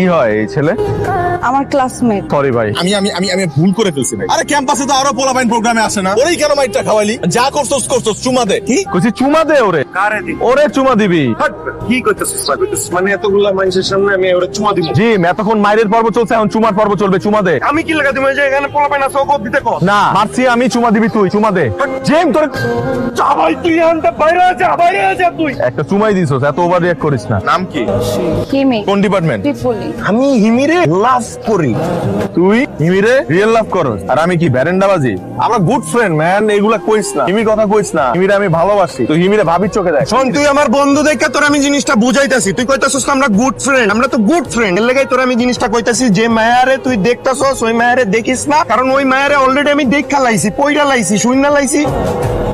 কি হয় এই ছেলে? আমার ক্লাসমেট সরি ভাই। আমি আমি আমি আমি ভুল করে ফেলছি ভাই। আরে ক্যাম্পাসে তো আরও পোলাপাইন প্রোগ্রামে আসে না। ওরেই কেন মাইটটা খাওয়াইলি যা করছস করছস চুমা দে। কি? কইছি চুমা দে ওরে। কারে দিব ওরে চুমা দিবি। কি? মানে এতগুলা মানুষের সামনে আমি ওরা চুমা দিব। জিম এতক্ষণ মাইরের পর্ব চলছে এখন চুমার পর্ব চলবে চুমা দে। আমি কি লাগা তুমি যে এখানে পোলা পাই না সব দিতে কর না মারছি আমি চুমা দিবি তুই চুমা দে। জিম তোর যা ভাই তুই আনতে বাইরে যা বাইরে যা তুই। একটা চুমাই দিছস এত ওভার রিঅ্যাক্ট করিস না। নাম কি? কিমি। কোন ডিপার্টমেন্ট আমি হিমিরে লাভ করি। তুই হিমিরে রিয়েল লাভ করস। আর আমি কি ব্যারেন্ডাবাজি? আমরা গুড ফ্রেন্ড ম্যান এগুলা কইস না। হিমির কথা কইস না। হিমিরে আমি ভালোবাসি। তুই হিমিরে ভাবির চোখে দেখ। শোন তুই আমার বন্ধু দেখে তোর আমি জিনিসটা বুঝাইতাছি। তুই কইতাছস আমরা গুড ফ্রেন্ড আমরা তো গুড ফ্রেন্ড এর লাগাই তোর আমি জিনিসটা কইতাছি যে মায়ারে তুই দেখতাছস ওই মায়ারে দেখিস না। কারণ ওই মায়ারে অলরেডি আমি দেখা লাইছি পয়রা লাইছি শূন্য লাইছি।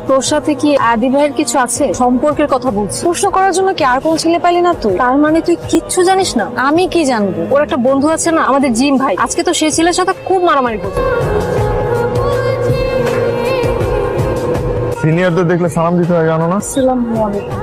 তোর সাথে কি আদি ভাইয়ের কিছু আছে? সম্পর্কের কথা বলছি। প্রশ্ন করার জন্য কি আর কোন ছেলে পাইলি না তুই? তার মানে তুই কিচ্ছু জানিস না? আমি কি জানব? ওর একটা বন্ধু আছে না, আমাদের জিম ভাই। আজকে তো সেই ছেলের সাথে খুব মারামারি করছে। সিনিয়রদের দেখলে সালাম দিতে হয় জানো না?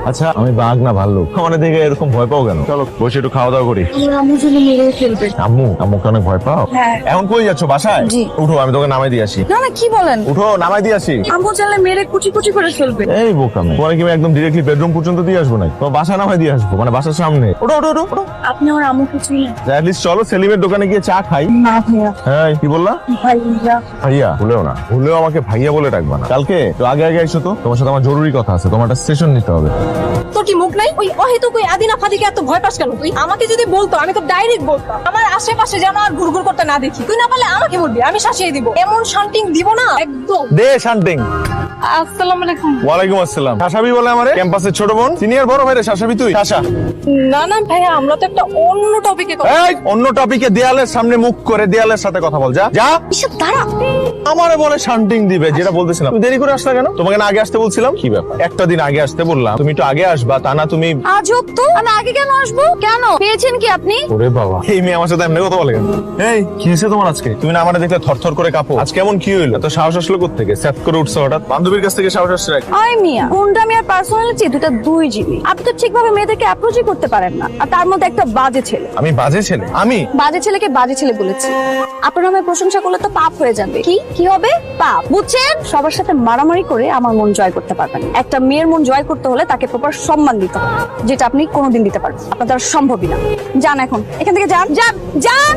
আচ্ছা আমি বাঘ না ভাল্লু আমার দেখে এরকম ভয় পাও কেন? চলো বসে একটু খাওয়া দাওয়া করি। আমি যদি মেরে ফেলবে আম্মু আম্মুকে অনেক ভয় পাও? হ্যাঁ। এখন কই যাচ্ছ বাসায়? উঠো আমি তোকে নামাই দিয়ে আসি। না না কি বলেন? উঠো নামাই দিয়ে আসি। আম্মু চাইলে মেরে কুচি কুচি করে ফেলবে। এই বোকামে তোমার কি আমি একদম ডিরেক্টলি বেডরুম পর্যন্ত দিয়ে আসব না তোমার বাসা নামাই দিয়ে আসব মানে বাসার সামনে। ওঠো ওঠো ওঠো আপনি আমার আম্মুকে চিনেন? অ্যাটলিস্ট চলো সেলিমের দোকানে গিয়ে চা খাই। না ভাইয়া। হ্যাঁ কি বললা? ভাইয়া। ভাইয়া ভুলেও না। ভুলেও আমাকে ভাইয়া বলে ডাকবা না। কালকে? তো আগে আগে এসো তো? তোমার সাথে আমার জরুরি কথা আছে তোমার একটা সেশন নিতে হবে। তোর কি মুখ নাই? ওই অহেতুক ওই আদিনা ফাদিকে এত ভয় পাস কেন তুই? আমাকে যদি বলতো আমি তো ডাইরেক্ট বলতাম আমার আশেপাশে যেন আর ঘুরঘুর করতে না দেখি। তুই না পারলে আমাকে বলবি আমি শাসিয়ে দিব। এমন শান্টিং দিব না একদম। দে শান্তিং। আসসালামু আলাইকুম। ওয়ালাইকুম আসসালাম। শাসাবি বলে আমারে? ক্যাম্পাসের ছোট বোন। সিনিয়র বড় ভাই রে তুই? শাসা না না ভাইয়া আমরা তো একটা অন্য টপিকে কথা এই অন্য টপিকে দেয়ালের সামনে মুখ করে দেয়ালের সাথে কথা বল যা। যা এসব দাঁড়া। আমারে বলে শান্তিং দিবে যেটা বলতেছিলাম। তুমি দেরি করে আসলে কেন? তোমাকে না আগে আসতে বলছিলাম? কি ব্যাপার? একটা দিন আগে আসতে বললাম। তুমি একটু আগে আসবা তা না তুমি আজব তো আমি আগে কেন আসব? কেন? পেয়েছেন কি আপনি? ওরে বাবা। এই মেয়ে আমার সাথে এমনি কথা বলে কেন? এই কি হয়েছে তোমার আজকে? তুমি না আমার দেখলে থরথর করে কাঁপো। আজ কেমন কি হইল? তো সাহস আসলো থেকে স্যাপ করে উঠছো হঠাৎ? বান্ধবীর কাছ থেকে সাহস আসছে নাকি? আয় মিয়া কোনটা আমি আর পার্সোনালিটি দুটা দুই জিবি আপনি তো ঠিকভাবে মেয়েদেরকে অ্যাপ্রোচই করতে পারেন না। আর তার মধ্যে একটা বাজে ছেলে। আমি বাজে ছেলে? আমি? বাজে ছেলেকে বাজে ছেলে বলেছি। আপনার নামে প্রশংসা করলে তো পাপ হয়ে যাবে। কি? কি হবে? পাপ। বুঝছেন? সবার সাথে মারামারি করে আমার মন জয় করতে পারবেন একটা মেয়ের মন জয় করতে হলে তাকে প্রপার সম্মান দিতে হবে যেটা আপনি কোনোদিন দিতে পারবেন আপনার দ্বারা সম্ভবই না। যান এখন। এখান থেকে যান। যান! যান!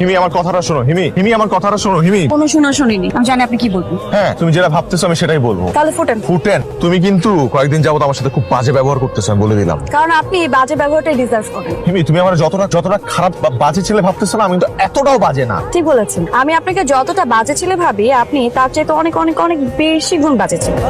হিমি আমার কথাটা শোনো হিমি হিমি আমার কথাটা শোনো হিমি। কোনো শোনা শুনিনি। আমি জানি আপনি কি বলবেন। হ্যাঁ তুমি যেটা ভাবতেছো আমি সেটাই বলব। তাহলে ফোটেন। ফুটেন। তুমি কিন্তু কয়েকদিন যাবত আমার সাথে খুব বাজে ব্যবহার করতেছো আমি বলে দিলাম। কারণ আপনি এই বাজে ব্যবহারটাই ডিজার্ভ করেন। হিমি তুমি আমার যতটা যতটা খারাপ বা বাজে ছেলে ভাবতেছো না আমি কিন্তু এতটাও বাজে না। ঠিক বলেছেন। আমি আপনাকে যতটা বাজে ছেলে ভাবি আপনি তার চাইতে অনেক অনেক অনেক বেশি গুণ বাজে ছেলে।